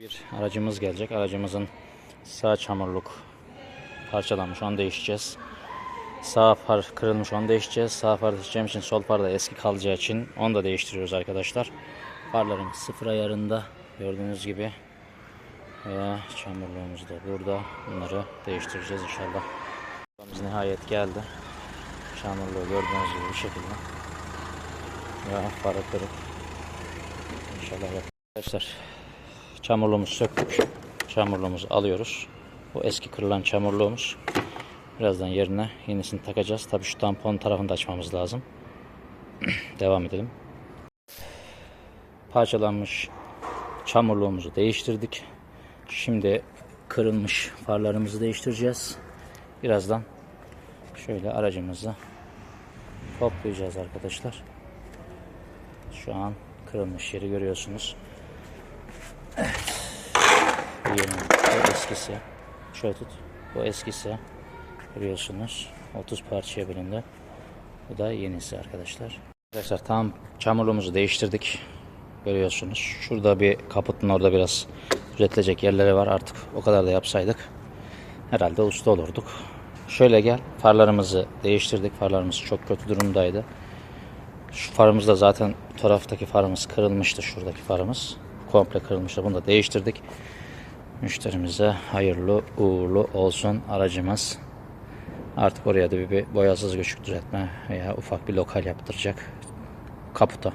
Bir aracımız gelecek. Aracımızın sağ çamurluk parçalanmış. Onu değişeceğiz. Sağ far kırılmış. Onu değişeceğiz. Sağ far değişeceğim için sol far da eski kalacağı için onu da değiştiriyoruz arkadaşlar. Farların sıfır ayarında gördüğünüz gibi. Ve çamurluğumuz da burada. Bunları değiştireceğiz inşallah. Arabamız nihayet geldi. Çamurluğu gördüğünüz gibi bu şekilde. Ya farı kırık. İnşallah Arkadaşlar çamurluğumuzu söktük. Çamurluğumuzu alıyoruz. Bu eski kırılan çamurluğumuz. Birazdan yerine yenisini takacağız. Tabii şu tampon tarafını da açmamız lazım. Devam edelim. Parçalanmış çamurluğumuzu değiştirdik. Şimdi kırılmış farlarımızı değiştireceğiz. Birazdan şöyle aracımızı toplayacağız arkadaşlar. Şu an kırılmış yeri görüyorsunuz. Bu yeni, bu eskisi. Şöyle tut. Bu eskisi. Görüyorsunuz. 30 parçaya bölündü. Bu da yenisi arkadaşlar. Arkadaşlar tam çamurluğumuzu değiştirdik. Görüyorsunuz. Şurada bir kaputun orada biraz üretilecek yerleri var. Artık o kadar da yapsaydık herhalde usta olurduk. Şöyle gel. Farlarımızı değiştirdik. Farlarımız çok kötü durumdaydı. Şu farımız da zaten taraftaki farımız kırılmıştı. Şuradaki farımız komple kırılmıştı. Bunu da değiştirdik. Müşterimize hayırlı uğurlu olsun aracımız. Artık oraya da bir, bir boyasız göçük düzeltme veya ufak bir lokal yaptıracak. Kaputa.